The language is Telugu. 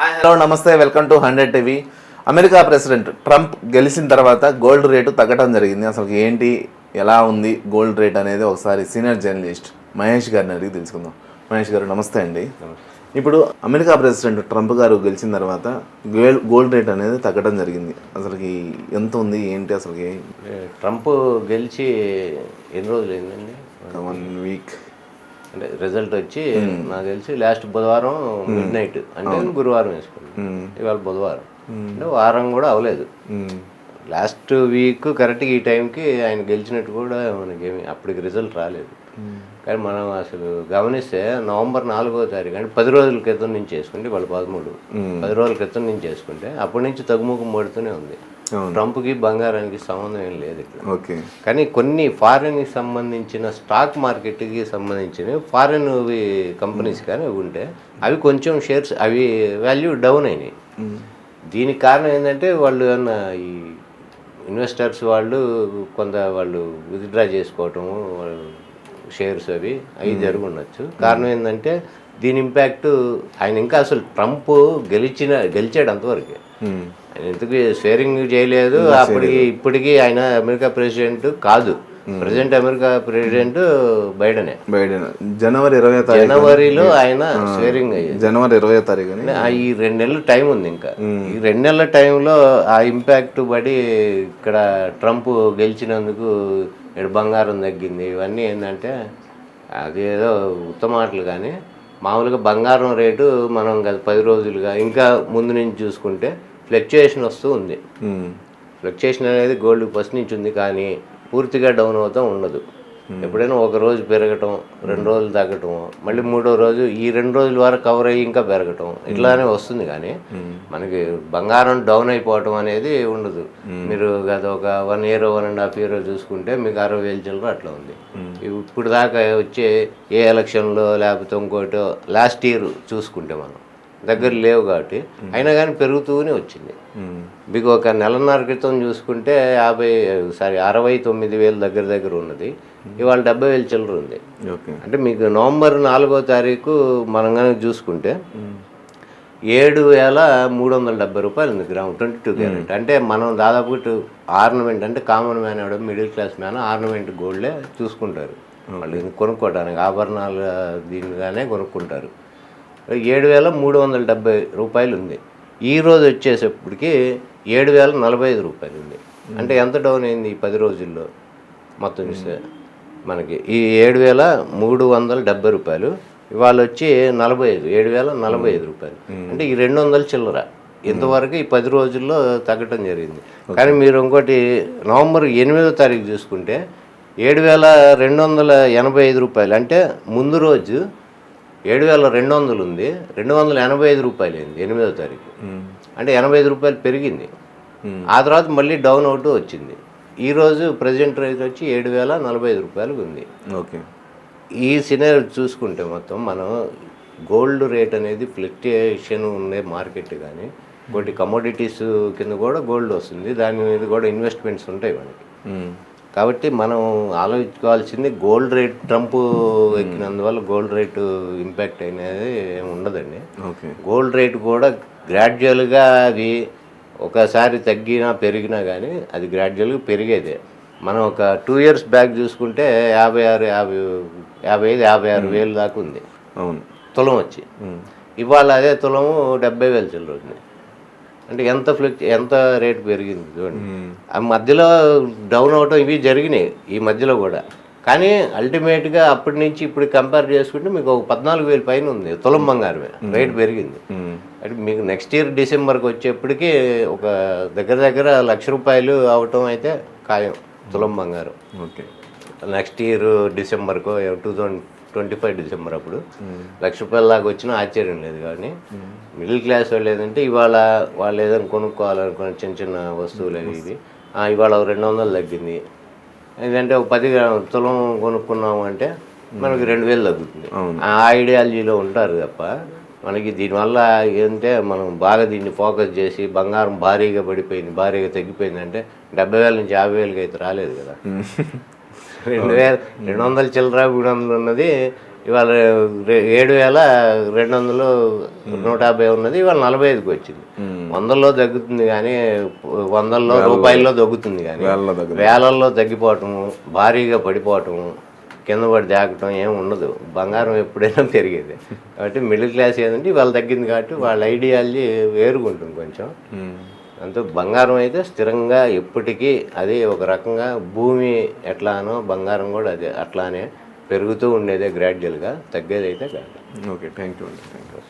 హాయ్ హలో నమస్తే welcome to hundred TV America president Trump గెలిచిన తర్వాత గోల్డ్ రేటు తగ్గడం జరిగింది. అసలు ఏంటి ఎలా ఉంది గోల్డ్ రేట్ అనేది ఒకసారి సీనియర్ జర్నలిస్ట్ మహేష్ గారిని అడిగి తెలుసుకుందాం. మహేష్ గారు నమస్తే అండి. ఇప్పుడు అమెరికా ప్రెసిడెంట్ ట్రంప్ గారు గెలిచిన తర్వాత గోల్డ్ గోల్డ్ రేట్ అనేది తగ్గడం జరిగింది. అసలుకి ఎంత ఉంది ఏంటి అసలుకి? ఏ, ట్రంప్ గెలిచి ఎన్ని రోజులు అయిందండి? వన్ వీక్ అంటే రిజల్ట్ వచ్చి నాకు తెలిసి లాస్ట్ బుధవారం మిడ్ నైట్ అంటే గురువారం వేసుకున్నాను. ఇవాళ బుధవారం. అంటే వారం కూడా అవ్వలేదు. లాస్ట్ వీక్ కరెక్ట్గా ఈ టైంకి ఆయన గెలిచినట్టు కూడా మనకేమి అప్పటికి రిజల్ట్ రాలేదు. కానీ మనం అసలు గమనిస్తే నవంబర్ నాలుగో తారీఖు అంటే పది రోజుల క్రితం నుంచి చేసుకుంటే వాళ్ళు పదమూడు. పది రోజుల క్రితం నుంచి చేసుకుంటే అప్పటి నుంచి తగ్గుముఖం పడుతూనే ఉంది. ట్రంప్కి బంగారానికి సంబంధం ఏం లేదు ఇక్కడ. ఓకే. కానీ కొన్ని ఫారెన్కి సంబంధించిన స్టాక్ మార్కెట్కి సంబంధించిన ఫారెన్ కంపెనీస్ కానీ ఉంటే అవి కొంచెం షేర్స్ అవి వాల్యూ డౌన్ అయినాయి. దీనికి కారణం ఏంటంటే వాళ్ళు ఏమన్నా ఈ ఇన్వెస్టర్స్ వాళ్ళు కొంత వాళ్ళు విత్డ్రా చేసుకోవటము షేర్స్ అవి అవి జరిగి ఉండొచ్చు కారణం ఏంటంటే దీని ఇంపాక్ట్ ఆయన ఇంకా అసలు ట్రంప్ గెలిచిన గెలిచాడు అంతవరకే. ఆయన ఎందుకు షేరింగ్ చేయలేదు? అప్పటికి ఇప్పటికీ ఆయన అమెరికా ప్రెసిడెంట్ కాదు. ప్రెసిడెంట్ అమెరికా ప్రెసిడెంట్ బైడెనే. బైడెన్. జనవరి ఇరవై తారీఖు జనవరిలో ఆయన షేరింగ్ అయ్యేది జనవరి ఇరవై తారీఖుని ఆ ఈ రెండు నెలలు టైం ఉంది ఇంకా. ఈ రెండు నెలల టైంలో ఆ ఇంపాక్ట్ పడి ఇక్కడ ట్రంప్ గెలిచినందుకు ఇక్కడ బంగారం తగ్గింది. ఇవన్నీ ఏంటంటే అది ఏదో ఉత్తమాటలు కానీ మామూలుగా బంగారం రేటు మనం గత పది రోజులుగా ఇంకా ముందు నుంచి చూసుకుంటే ఫ్లక్చుయేషన్ వస్తూ ఉంది. ఫ్లక్చుయేషన్ అనేది గోల్డ్ ఫస్ట్ నుంచి ఉంది కానీ పూర్తిగా డౌన్ అవుతాం ఉండదు ఎప్పుడైనా ఒక రోజు పెరగటం రెండు రోజులు తగ్గటం మళ్ళీ మూడో రోజు ఈ రెండు రోజుల వరకు కవర్ అయ్యి ఇంకా పెరగటం ఇట్లానే వస్తుంది కానీ మనకి బంగారం డౌన్ అయిపోవటం అనేది ఉండదు. మీరు గత ఒక one year one and half year చూసుకుంటే మీకు అరవై వేలు చిల్లర అట్లా ఉంది. ఇప్పుడు దాకా వచ్చే ఏ ఎలక్షన్లో లేకపోతే ఇంకోటో లాస్ట్ ఇయర్ చూసుకుంటే మనం. దగ్గర లేవు కాబట్టి అయినా కానీ పెరుగుతూనే వచ్చింది. మీకు ఒక నెలన్నర క్రితం చూసుకుంటే యాభై సారీ అరవై తొమ్మిది వేలు దగ్గర దగ్గర ఉన్నది. ఇవాళ డెబ్బై వేలు చిల్లర ఉంది. ఓకే. అంటే మీకు నవంబర్ నాలుగో తారీఖు మనం కనుక చూసుకుంటే ఏడు వేల మూడు వందల డెబ్బై రూపాయలు ఉంది గ్రామ్ ట్వంటీ టూ క్యారెట్. అంటే మనం దాదాపు ఆర్నమెంట్ అంటే కామన్ మ్యాన్ అవడం మిడిల్ క్లాస్ మ్యాన్ ఆర్నమెంట్ గోల్డే చూసుకుంటారు. వాళ్ళు కొనుక్కోవడానికి ఆభరణాలు దీనిగానే కొనుక్కుంటారు. ఏడు వేల మూడు వందల డెబ్బై రూపాయలు ఉంది ఈ రోజు వచ్చేసప్పటికి ఏడు వేల నలభై ఐదు రూపాయలు ఉంది అంటే ఎంత డౌన్ అయింది ఈ పది రోజుల్లో? మొత్తం చూస్తే మనకి ఈ ఏడు వేల మూడు వందల డెబ్బై రూపాయలు ఇవాళ వచ్చి నలభై ఐదు ఏడు వేల నలభై ఐదు రూపాయలు. అంటే ఈ రెండు వందల చిల్లర ఇంతవరకు ఈ పది రోజుల్లో తగ్గటం జరిగింది. కానీ మీరు ఇంకోటి నవంబర్ ఎనిమిదో తారీఖు చూసుకుంటే ఏడు వేల రెండు వందల ఎనభై ఐదు రూపాయలు. అంటే ముందు రోజు ఏడు వేల రెండు వందలు ఉంది. రెండు వందల ఎనభై ఐదు రూపాయలు అయింది ఎనిమిదో తారీఖు. అంటే ఎనభై ఐదు రూపాయలు పెరిగింది. ఆ తర్వాత మళ్ళీ డౌన్ అవుతూ వచ్చింది. ఈరోజు ప్రజెంట్ రేట్ వచ్చి ఏడు వేల నలభై ఐదు రూపాయలకు ఉంది. ఓకే. ఈ సినారీ చూసుకుంటే మొత్తం మనం గోల్డ్ రేట్ అనేది ఫ్లక్చుయేషన్ ఉండే మార్కెట్ కానీ ఇంకోటి కమోడిటీస్ కింద కూడా గోల్డ్ వస్తుంది. దాని మీద కూడా ఇన్వెస్ట్మెంట్స్ ఉంటాయి మనకి. కాబట్టి మనం ఆలోచించుకోవాల్సింది గోల్డ్ రేట్ ట్రంప్ ఎక్కినందువల్ల గోల్డ్ రేటు ఇంపాక్ట్ అనేది ఉండదండి. ఓకే. గోల్డ్ రేట్ కూడా గ్రాడ్యువల్గా అది ఒకసారి తగ్గినా పెరిగినా కానీ అది గ్రాడ్యువల్గా పెరిగేదే. మనం ఒక టూ ఇయర్స్ బ్యాక్ చూసుకుంటే యాభై ఆరు యాభై యాభై ఐదు యాభై ఆరు వేలు దాకా ఉంది. అవును. తులం వచ్చి. మ్మ్. ఇవాళ అదే తులము డెబ్బై వేలు చిల్లర ఉంది అంటే ఎంత ఫ్లెక్ ఎంత రేటు పెరిగింది చూడండి. ఆ మధ్యలో డౌన్ అవటం ఇవి జరిగినాయి ఈ మధ్యలో కూడా. కానీ అల్టిమేట్గా అప్పటి నుంచి ఇప్పుడు కంపేర్ చేసుకుంటే మీకు ఒక పద్నాలుగు వేలు పైన ఉంది తులం బంగారమే రేటు పెరిగింది. అంటే మీకు నెక్స్ట్ ఇయర్ డిసెంబర్కి వచ్చేప్పటికి ఒక దగ్గర దగ్గర లక్ష రూపాయలు అవటం అయితే ఖాయం తులం బంగారం. Okay. Next year డిసెంబర్కో two thousand twenty five December అప్పుడు. లక్ష రూపాయల దాకా వచ్చినా ఆశ్చర్యం లేదు కానీ మిడిల్ క్లాస్ వాళ్ళు ఏదంటే ఇవాళ వాళ్ళు ఏదైనా కొనుక్కోవాలనుకున్న చిన్న చిన్న వస్తువులు అవి ఇవి ఇవాళ ఒక రెండు వందలు తగ్గింది. ఏంటంటే ఒక పది తులం కొనుక్కున్నాము అంటే మనకి రెండు వేలు తగ్గుతుంది. ఆ ఐడియాలజీలో ఉంటారు తప్ప మనకి దీనివల్ల ఏంటంటే మనం బాగా దీన్ని ఫోకస్ చేసి బంగారం భారీగా పడిపోయింది భారీగా తగ్గిపోయింది అంటే డెబ్బై వేల నుంచి యాభై వేలకి అయితే రాలేదు కదా. రెండు వేల రెండు వందల చిల్లర మూడు వందలు ఉన్నది. ఇవాళ ఏడు వేల రెండు వందలు నూట యాభై ఉన్నది. ఇవాళ నలభై ఐదుకి వచ్చింది. వందల్లో తగ్గుతుంది కానీ వందల్లో రూపాయల్లో తగ్గుతుంది కానీ వేలల్లో తగ్గిపోవటము భారీగా పడిపోవటము కింద పడి దాకటం ఏం ఉండదు. బంగారం ఎప్పుడైనా పెరిగేది. కాబట్టి మిడిల్ క్లాస్ ఏంటంటే ఇవాళ తగ్గింది కాబట్టి వాళ్ళ ఐడియాలజీ వేరుగా ఉంటుంది కొంచెం అంతే బంగారం అయితే స్థిరంగా ఎప్పటికీ అది ఒక రకంగా భూమి ఎట్లానో బంగారం కూడా అదే అట్లానే పెరుగుతూ ఉండేదే గ్రాడ్యువల్గా తగ్గేదైతే కాదు ఓకే థ్యాంక్ యూ అండి. Thank you